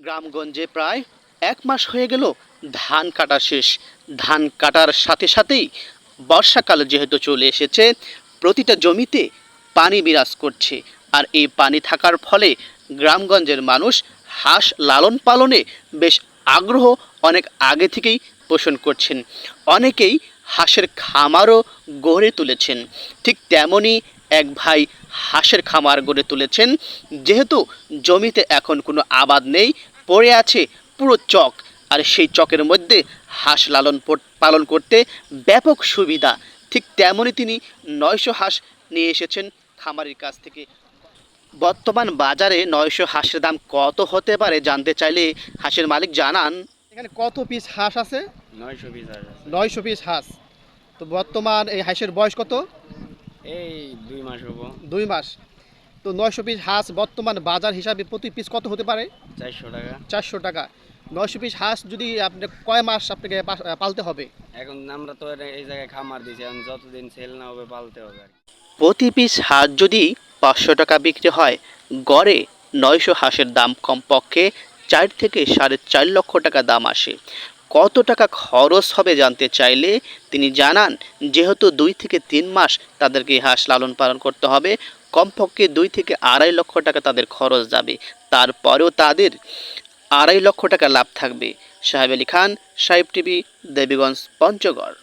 গ্রামগঞ্জে প্রায় এক মাস হয়ে গেল ধান কাটা শেষ। ধান কাটার সাথে সাথেই বর্ষাকাল যেহেতু চলে এসেছে, প্রতিটা জমিতে পানি বিরাজ করছে। আর এই পানি থাকার ফলে গ্রামগঞ্জের মানুষ হাঁস লালন পালনে বেশ আগ্রহ অনেক আগে থেকেই পোষণ করছেন। অনেকেই হাঁসের খামারও গড়ে তুলেছেন। ঠিক তেমনই এক ভাই হাঁসের খামার গড়ে তুলেছেন। যেহেতু জমিতে এখন কোনো আবাদ নেই পড়ে আছে পুরো চক। আর সেই চকের মধ্যে হাঁস লালন পালন করতে ব্যাপক সুবিধা। ঠিক তেমনই তিনি নয়শো হাঁস নিয়ে এসেছেন খামারির কাছ থেকে। বর্তমান বাজারে নয়শো হাঁসের দাম কত হতে পারে জানতে চাইলে হাঁসের মালিক জানান। এখানে কত পিস হাঁস আছে? নয়শো পিস নয়শো পিস হাঁস। তো বর্তমান এই হাঁসের বয়স কত? এই দুই মাস হব। দুই মাস। তো নয়শো পিস হাঁস বর্তমান বাজার হিসাবে প্রতি পিস কত হতে পারে? চারশো টাকা। চারশো টাকা। নয়শো পিস হাঁস যদি আপনি কয় মাস আপনাকে পালতে হবে? এখন আমরা তো এই জায়গায় খামার দিছি এখন যতদিন সেল না হবে পালতে হবে প্রতি পিস হাঁস যদি পাঁচশো টাকা বিক্রি হয় গড়ে নয়শো হাঁসের দাম কমপক্ষে চার থেকে সাড়ে চার লক্ষ টাকা দাম আসে। কত টাকা খরচ হবে জানতে চাইলে তিনি জানান, যেহেতু দুই থেকে তিন মাস তাদেরকে হাঁস লালন পালন করতে হবে, কমপক্ষে দুই থেকে আড়াই লক্ষ টাকা তাদের খরচ যাবে। তারপরেও তাদের আড়াই লক্ষ টাকা লাভ থাকবে। সাহেব আলী খান, সাহেব টিভি, দেবীগঞ্জ, পঞ্চগড়।